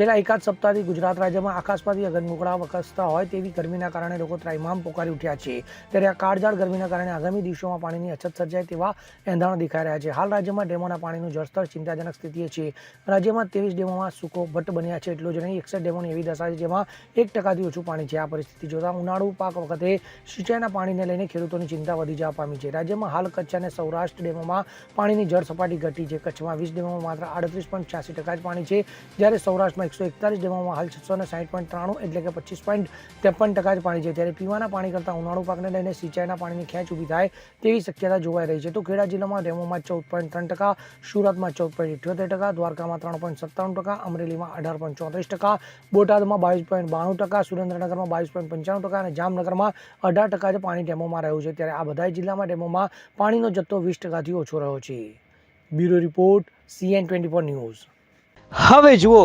છેલ્લા એકાદ સપ્તાહથી ગુજરાત રાજ્યમાં આકાશમાંથી અગનમુકડા વખસતા હોય તેવી ગરમીના કારણે લોકો ત્રાઇમામ પોકારી ઉઠ્યા છે. ત્યારે આ કાળઝાળ ગરમીના કારણે આગામી દિવસોમાં પાણીની અછત સર્જાય તેવા એંધાણો દેખાઈ રહ્યા છે. હાલ રાજ્યમાં ડેમોના પાણીનું જળસ્તર ચિંતાજનક સ્થિતિએ છે. રાજ્યમાં ત્રેવીસ ડેમોમાં સૂકો ભટ્ટ બન્યા છે એટલું જ નહીં, એકસઠ ડેમોની એવી દશા છે જેમાં એક ટકાથી ઓછું પાણી છે. આ પરિસ્થિતિ જોતા ઉનાળુ પાક વખતે સિંચાઈના પાણીને લઈને ખેડૂતોની ચિંતા વધી જવા પામી છે. રાજ્યમાં હાલ કચ્છ અને સૌરાષ્ટ્ર ડેમોમાં પાણીની જળ સપાટી ઘટી છે. કચ્છમાં વીસ ડેમોમાં માત્ર આડત્રીસ પોઈન્ટ છ્યાસી ટકા જ પાણી છે. જ્યારે સૌરાષ્ટ્રમાં એકસો એકતાલીસ ડેમોમાં હાલ છસો ને સાઠ પોઈન્ટ ત્રાણું એટલે કે પચીસ પોઈન્ટ ત્રેપન ટકા જ પાણી છે. ત્યારે પીવાના પાણી કરતાં ઉનાળુ પાકને લઈને સિંચાઈના પાણીની ખેંચ ઊભી થાય તેવી શક્યતા જોવાઈ રહી છે. તો ખેડા જિલ્લામાં ડેમોમાં ચૌદ પોઈન્ટ ત્રણ ટકા, સુરતમાં ચૌદ પોઈન્ટ ઇઠ્યોતેર ટકા, દ્વારકામાં ત્રણ પોઈન્ટ સત્તાણું ટકા, અમરેલીમાં અઢાર પોઈન્ટ ચોત્રીસ ટકા, બોટાદમાં બાવીસ પોઈન્ટ બાણું ટકા, સુરેન્દ્રનગરમાં બાવીસ પોઈન્ટ પંચાણું ટકા અને જામનગરમાં અઢાર ટકા જ પાણી ડેમોમાં રહ્યું છે. ત્યારે આ બધા જિલ્લામાં ડેમોમાં પાણીનો જથ્થો વીસ ટકાથી ઓછો રહ્યો છે. Bureau report, CN twenty four news. હવે જુઓ